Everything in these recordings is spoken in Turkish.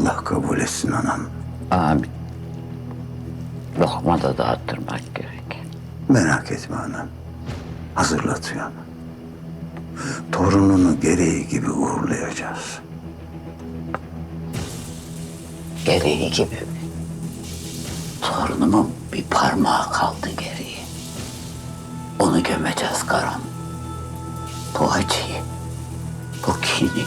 Allah kabul etsin anam. Amin. Lokma da dağıttırmak gerek. Merak etme anam. Hazırlatıyorum. Torununu gereği gibi uğurlayacağız. Gereği gibi mi? Torunumun bir parmağı kaldı geriye. Onu gömeceğiz karan. Bu acıyı, bu kini,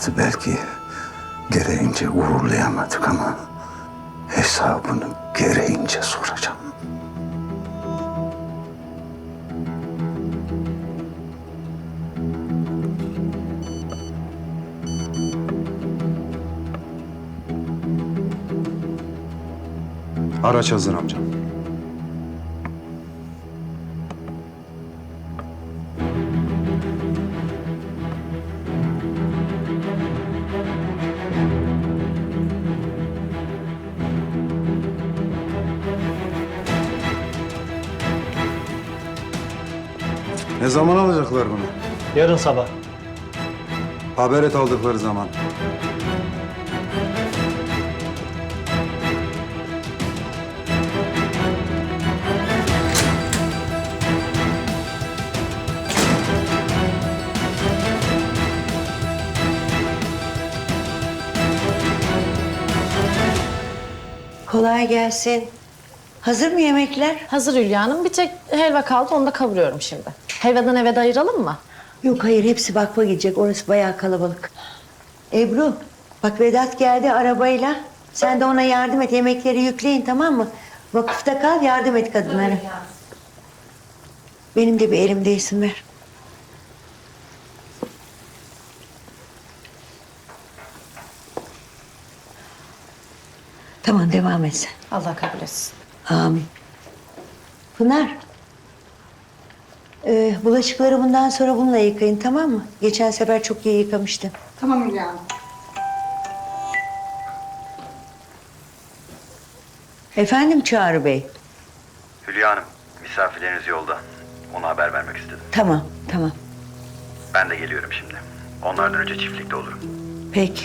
Serhat'ı belki gereğince uğurlayamadık ama hesabını gereğince soracağım. Araç hazır amcam. Ne zaman alacaklar bunu? Yarın sabah. Haber et aldıkları zaman. Kolay gelsin. Hazır mı yemekler? Hazır Hülya Hanım. Bir tek helva kaldı onu da kavuruyorum şimdi. Helvadan eve de ayıralım mı? Yok hayır hepsi bakma gidecek. Orası bayağı kalabalık. Ebru bak Vedat geldi arabayla. Sen de ona yardım et. Yemekleri yükleyin tamam mı? Vakıfta kal yardım et kadınlara. Benim de bir elim değsin ver. Tamam devam et sen. Allah kabul etsin. Amin. Pınar. Ee, bulaşıkları bundan sonra bununla yıkayın tamam mı? Geçen sefer çok iyi yıkamıştın. Tamam Hülya Hanım. Efendim Çağrı Bey. Hülya Hanım, misafirleriniz yolda. Ona haber vermek istedim. Tamam, tamam. Ben de geliyorum şimdi. Onlardan önce çiftlikte olurum. Peki.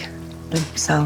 Dur, sağ ol.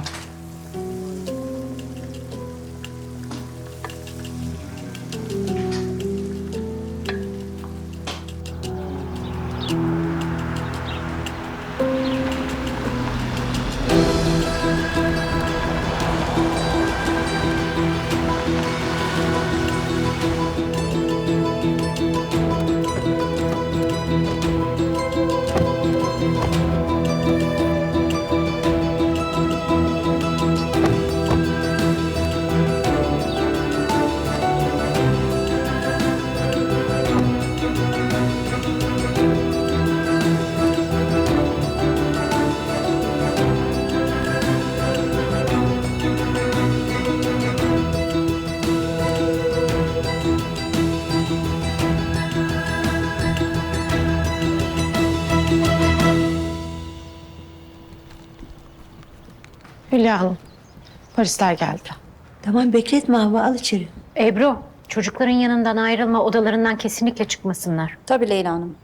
Hülya Hanım. Polisler geldi. Tamam bekletme hava al içeri. Ebru, çocukların yanından ayrılma, odalarından kesinlikle çıkmasınlar. Tabii Leyla Hanım.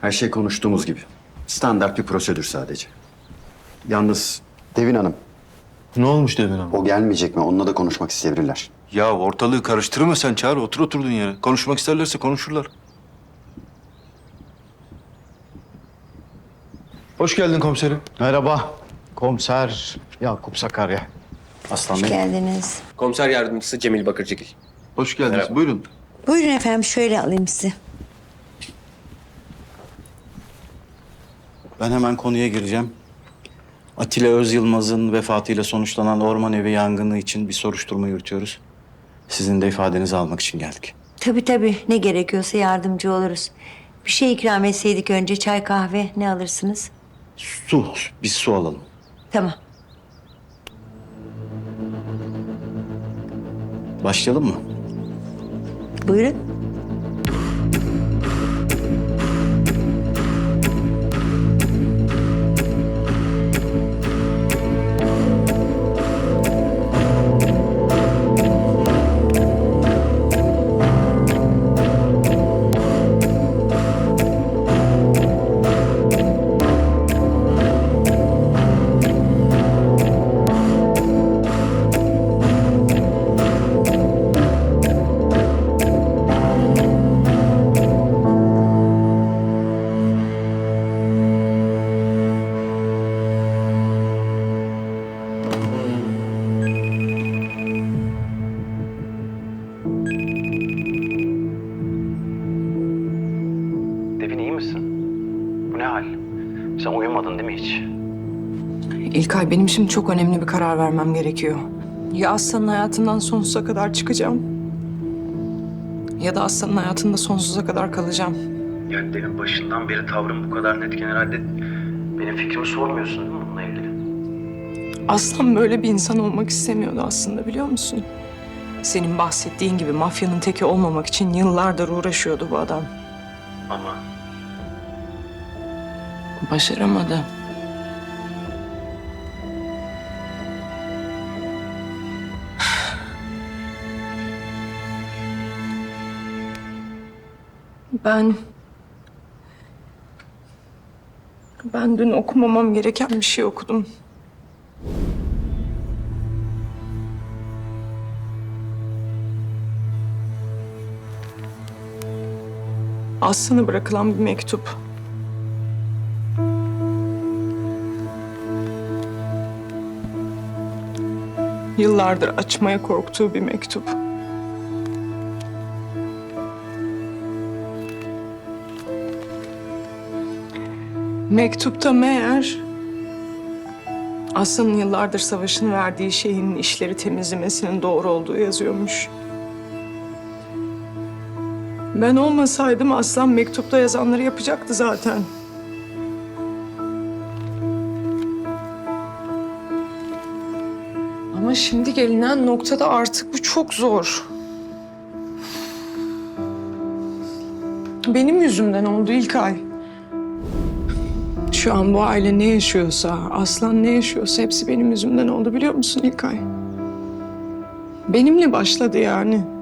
Her şey konuştuğumuz gibi. Standart bir prosedür sadece. Yalnız Devin Hanım, Ne olmuş Devin Hanım? o gelmeyecek mi? Onunla da konuşmak isteyebilirler. Ya ortalığı karıştırma sen çağır otur oturduğun yere. Konuşmak isterlerse konuşurlar. Hoş geldin komiserim. Merhaba. Komiser Yakup Sakarya. Aslan Hoş Bey. geldiniz. Komiser yardımcısı Cemil Bakırcıgil. Hoş geldiniz. Buyurun. Buyurun efendim şöyle alayım sizi. Ben hemen konuya gireceğim. Atilla Öz Yılmaz'ın vefatıyla sonuçlanan orman evi yangını için bir soruşturma yürütüyoruz. Sizin de ifadenizi almak için geldik. Tabii tabii ne gerekiyorsa yardımcı oluruz. Bir şey ikram etseydik önce çay kahve ne alırsınız? Su, biz su alalım. Tamam. Başlayalım mı? Buyurun. Devin iyi misin? Bu ne hal? Sen uyumadın değil mi hiç? İlkay benim şimdi çok önemli bir karar vermem gerekiyor. Ya Aslan'ın hayatından sonsuza kadar çıkacağım. Ya da Aslan'ın hayatında sonsuza kadar kalacağım. Yani demin başından beri tavrım bu kadar netken herhalde benim fikrimi sormuyorsun değil mi bununla ilgili? Aslan böyle bir insan olmak istemiyordu aslında biliyor musun? Senin bahsettiğin gibi mafyanın teki olmamak için yıllardır uğraşıyordu bu adam. Ama Başaramadı. Ben... Ben dün okumamam gereken bir şey okudum. Aslı'na bırakılan bir mektup. Yıllardır açmaya korktuğu bir mektup. Mektupta meğer Aslı'nın yıllardır savaşın verdiği şeyin işleri temizlemesinin doğru olduğu yazıyormuş. Ben olmasaydım Aslan mektupta yazanları yapacaktı zaten. Ama şimdi gelinen noktada artık bu çok zor. Benim yüzümden oldu İlkay. Şu an bu aile ne yaşıyorsa, Aslan ne yaşıyorsa hepsi benim yüzümden oldu biliyor musun İlkay? Benimle başladı yani.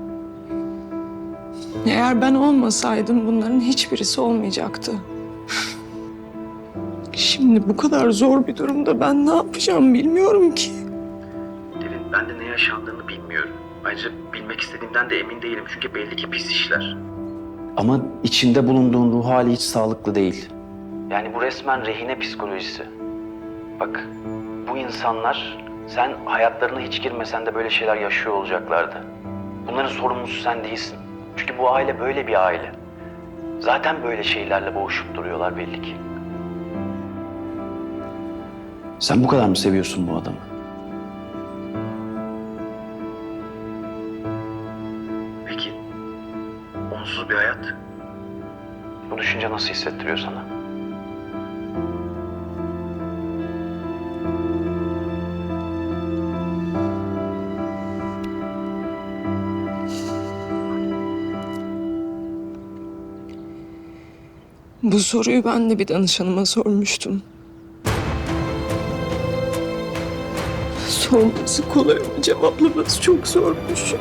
Eğer ben olmasaydım bunların hiçbirisi olmayacaktı. Şimdi bu kadar zor bir durumda ben ne yapacağım bilmiyorum ki. Devin ben de ne yaşandığını bilmiyorum. Ayrıca bilmek istediğimden de emin değilim çünkü belli ki pis işler. Ama içinde bulunduğun ruh hali hiç sağlıklı değil. Yani bu resmen rehine psikolojisi. Bak bu insanlar sen hayatlarına hiç girmesen de böyle şeyler yaşıyor olacaklardı. Bunların sorumlusu sen değilsin. Çünkü bu aile böyle bir aile. Zaten böyle şeylerle boğuşup duruyorlar belli ki. Sen bu kadar mı seviyorsun bu adamı? Peki onsuz bir hayat? Bu düşünce nasıl hissettiriyor sana? Bu soruyu ben de bir danışanıma sormuştum. Sorması kolay ama cevaplaması çok zormuş.